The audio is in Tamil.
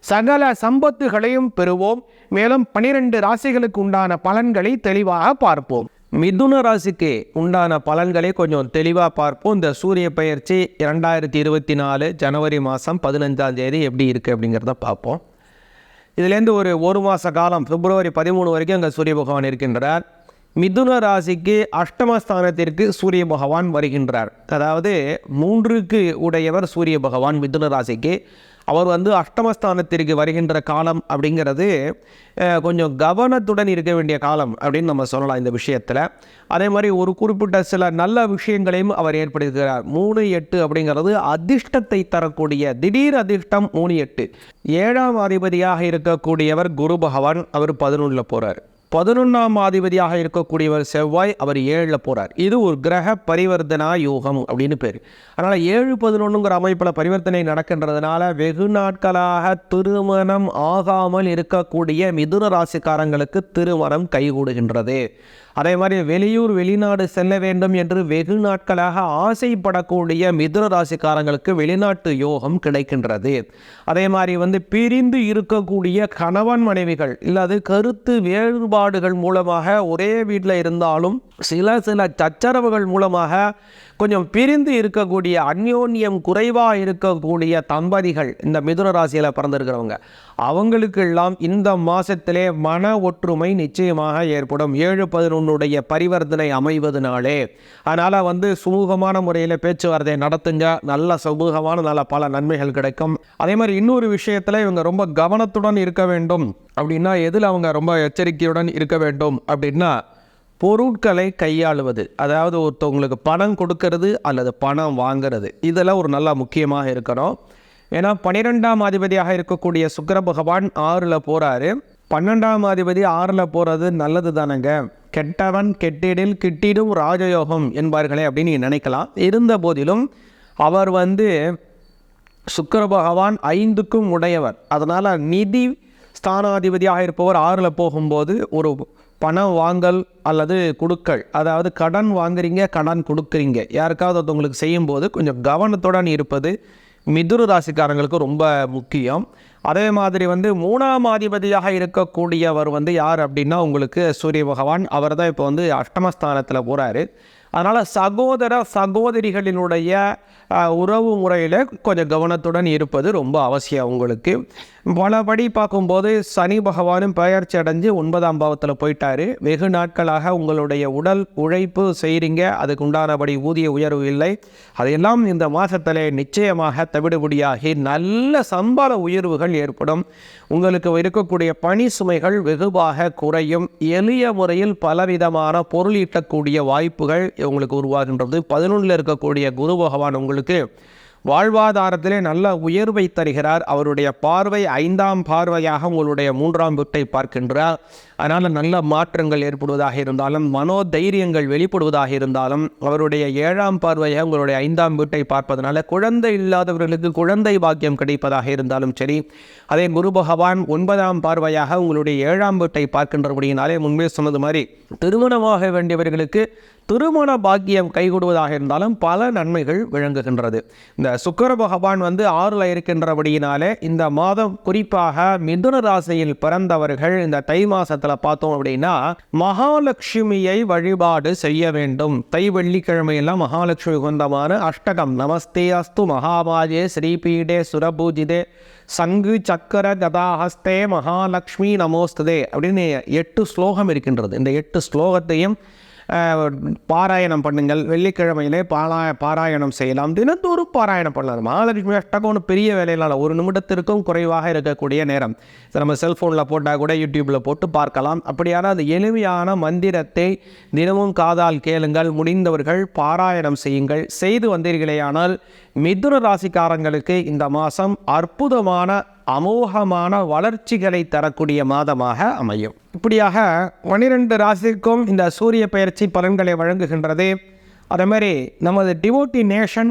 சகல சம்பத்துகளையும் பெறுவோம். மேலும் பனிரெண்டு ராசிகளுக்கு உண்டான பலன்களை தெளிவாக பார்ப்போம். மிதுன ராசிக்கு உண்டான பலன்களை கொஞ்சம் தெளிவாக பார்ப்போம். இந்த சூரிய பயிற்சி இரண்டாயிரத்தி இருபத்தி நாலு ஜனவரி மாதம் பதினஞ்சாம் தேதி எப்படி இருக்குது அப்படிங்கிறத பார்ப்போம். இதுலேருந்து ஒரு ஒரு மாத காலம் பிப்ரவரி பதிமூணு வரைக்கும் அங்கே சூரிய பகவான் இருக்கின்றார். மிதுன ராசிக்கு அஷ்டமஸ்தானத்திற்கு சூரிய பகவான் வருகின்றார். அதாவது மூன்றுக்கு உடையவர் சூரிய பகவான் மிதுன ராசிக்கு. அவர் வந்து அஷ்டமஸ்தானத்திற்கு வருகின்ற காலம் அப்படிங்கிறது கொஞ்சம் கவனத்துடன் இருக்க வேண்டிய காலம் அப்படின்னு நம்ம சொல்லலாம் இந்த விஷயத்தில். அதே மாதிரி ஒரு குறிப்பிட்ட சில நல்ல விஷயங்களையும் அவர் ஏற்படுத்துகிறார். மூணு எட்டு அப்படிங்கிறது அதிர்ஷ்டத்தை தரக்கூடிய திடீர் அதிர்ஷ்டம் மூணு எட்டு. ஏழாம் அதிபதியாக இருக்கக்கூடியவர் குரு பகவான் அவர் பதினொன்றில் போகிறார் பதினொன்றாம் அதிபதியாக இருக்கக்கூடியவர் செவ்வாய் அவர் ஏழில் போகிறார் இது ஒரு கிரக பரிவர்த்தனா யோகம் அப்படின்னு பேர். அதனால் ஏழு பதினொன்றுங்கிற அமைப்பில் பரிவர்த்தனை நடக்கின்றதுனால வெகு நாட்களாக திருமணம் ஆகாமல் இருக்கக்கூடிய மிதுன ராசிக்காரங்களுக்கு திருமணம் கைகூடுகின்றது. அதே மாதிரி வெளியூர் வெளிநாடு செல்ல வேண்டும் என்று வெகு நாட்களாக ஆசைப்படக்கூடிய மிதுன ராசிக்காரங்களுக்கு வெளிநாட்டு யோகம் கிடைக்கின்றது. அதே மாதிரி வந்து பிரிந்து இருக்கக்கூடிய கணவன் மனைவிகள் இல்லாது கருத்து வேறுபாடுகள் மூலமாக ஒரே வீட்டில் இருந்தாலும் சில சில சச்சரவுகள் மூலமாக கொஞ்சம் பிரிந்து இருக்கக்கூடிய அந்யோன்யம் குறைவாக இருக்கக்கூடிய தம்பதிகள் இந்த மிதுன ராசியில் பிறந்திருக்கிறவங்க. அவங்களுக்கெல்லாம் இந்த மாதத்திலே மன ஒற்றுமை நிச்சயமாக ஏற்படும். ஏழு பதினொன்னுடைய பரிவர்த்தனை அமைவதனாலே. அதனால் வந்து சுமூகமான முறையில் பேச்சுவார்த்தை நடத்துங்க. நல்ல சுமூகமான நல்ல பல நன்மைகள் கிடைக்கும். அதே மாதிரி இன்னொரு விஷயத்தில் இவங்க ரொம்ப கவனத்துடன் இருக்க வேண்டும். அப்படின்னா எதில் அவங்க ரொம்ப எச்சரிக்கையுடன் இருக்க வேண்டும்? அப்படின்னா பொருட்களை கையாளுவது அதாவது ஒருத்தவங்களுக்கு பணம் கொடுக்கறது அல்லது பணம் வாங்குறது இதெல்லாம் ஒரு நல்லா முக்கியமாக இருக்கணும். ஏன்னா பன்னிரெண்டாம் அதிபதியாக இருக்கக்கூடிய சுக்கர பகவான் ஆறில் போகிறாரு பன்னெண்டாம் அதிபதி ஆறில் போகிறது நல்லது தானேங்க. கெட்டவன் கெட்டிடில் கிட்டிடும் ராஜயோகம் என்பார்களே அப்படின்னு நினைக்கலாம். இருந்த போதிலும் அவர் வந்து சுக்கர பகவான் ஐந்துக்கும் உடையவர். அதனால் நிதி ஸ்தானாதிபதியாக இருப்பவர் ஆறில் போகும்போது ஒரு பணம் வாங்கல் அல்லது கொடுக்கல். அதாவது கடன் வாங்குறீங்க கடன் கொடுக்குறீங்க. யாருக்காவது ஒருத்தவங்களுக்கு செய்யும்போது கொஞ்சம் கவனத்துடன் இருப்பது மிதுரு ராசிக்காரங்களுக்கு ரொம்ப முக்கியம். அதே மாதிரி வந்து மூணாம் அதிபதியாக இருக்கக்கூடியவர் வந்து யார் அப்படின்னா உங்களுக்கு சூரிய பகவான். அவர் தான் இப்போ வந்து அஷ்டமஸ்தானத்தில் போகிறாரு அதனால் சகோதர சகோதரிகளினுடைய உறவு முறையில் கொஞ்சம் கவனத்துடன் இருப்பது ரொம்ப அவசியம் உங்களுக்கு. பலபடி பார்க்கும்போது சனி பகவானும் பெயர்ச்சி அடைஞ்சு ஒன்பதாம் பாவத்தில் போயிட்டாரு. வெகு நாட்களாக உங்களுடைய உடல் உழைப்பு செய்கிறீங்க அதுக்கு உண்டானபடி ஊதிய உயர்வு இல்லை. அதையெல்லாம் இந்த மாதத்தில் நிச்சயமாக தவிடுபடியாகி நல்ல சம்பள உயர்வுகள் ஏற்படும். உங்களுக்கு இருக்கக்கூடிய பணி சுமைகள் வெகுவாக குறையும். எளிய முறையில் பலவிதமான பொருள் ஈட்டக்கூடிய வாய்ப்புகள் உங்களுக்கு உருவாகின்றது. பதினொன்றில் இருக்கக்கூடிய குரு பகவான் உங்களுக்கு வாழ்வாதாரத்திலே நல்ல உயர்வை தருகிறார். அவருடைய பார்வை ஐந்தாம் பார்வையாக உங்களுடைய மூன்றாம் வீட்டை பார்க்கின்றார். அதனால் நல்ல மாற்றங்கள் ஏற்படுவதாக இருந்தாலும் மனோதைரியங்கள் வெளிப்படுவதாக இருந்தாலும் அவருடைய ஏழாம் பார்வையாக உங்களுடைய ஐந்தாம் வீட்டை பார்ப்பதனால குழந்தை இல்லாதவர்களுக்கு குழந்தை பாக்கியம் கிடைப்பதாக இருந்தாலும் சரி அதே குரு பகவான் ஒன்பதாம் பார்வையாக உங்களுடைய ஏழாம் வீட்டை பார்க்கின்றபடியினாலே முன்பே சொன்னது மாதிரி திருமணமாக வேண்டியவர்களுக்கு திருமண பாக்கியம் கைகூடுவதாக இருந்தாலும் பல நன்மைகள் விளங்குகின்றது. இந்த சுக்கர பகவான் வந்து ஆறில் இருக்கின்றபடியினாலே இந்த மாதம் குறிப்பாக மிதுன ராசியில் பிறந்தவர்கள் இந்த தை மாதத்தில் பார்த்தோம் அப்படின்னா மகாலட்சுமியை வழிபாடு செய்ய வேண்டும். தை வெள்ளிக்கிழமையெல்லாம் மகாலட்சுமி உகந்தமான அஷ்டகம் நமஸ்தே அஸ்து மகாபாஜே ஸ்ரீபீடே சுரபூஜிதே சங்கு சக்கர கதாஹஸ்தே மகாலட்சுமி நமோஸ்துதே அப்படின்னு எட்டு ஸ்லோகம் இருக்கின்றது. இந்த எட்டு ஸ்லோகத்தையும் பாராயணம் பண்ணுங்கள். வெள்ளிக்கிழமையிலே பாரா பாராயணம் செய்யலாம். தினத்தோறும் பாராயணம் பண்ணலாம். மகாலட்சுமி அஷ்டகம் பெரிய வேலையினால் ஒரு நிமிடத்திற்கும் குறைவாக இருக்கக்கூடிய நேரம். நம்ம செல்ஃபோனில் போட்டால் கூட யூடியூப்பில் போட்டு பார்க்கலாம். அப்படியான அந்த எளிமையான மந்திரத்தை தினமும் காதால் கேளுங்கள். முடிந்தவர்கள் பாராயணம் செய்யுங்கள். செய்து வந்தீர்களேயானால் மிதுன ராசிக்காரங்களுக்கு இந்த மாதம் அற்புதமான அமோகமான வளர்ச்சிகளை தரக்கூடிய மாதமாக அமையும். இப்படியாக பனிரெண்டு ராசிக்கும் இந்த சூரிய பயிற்சி பலன்களை வழங்குகின்றது. அதே மாதிரி நமது டிவோட்டி நேஷன்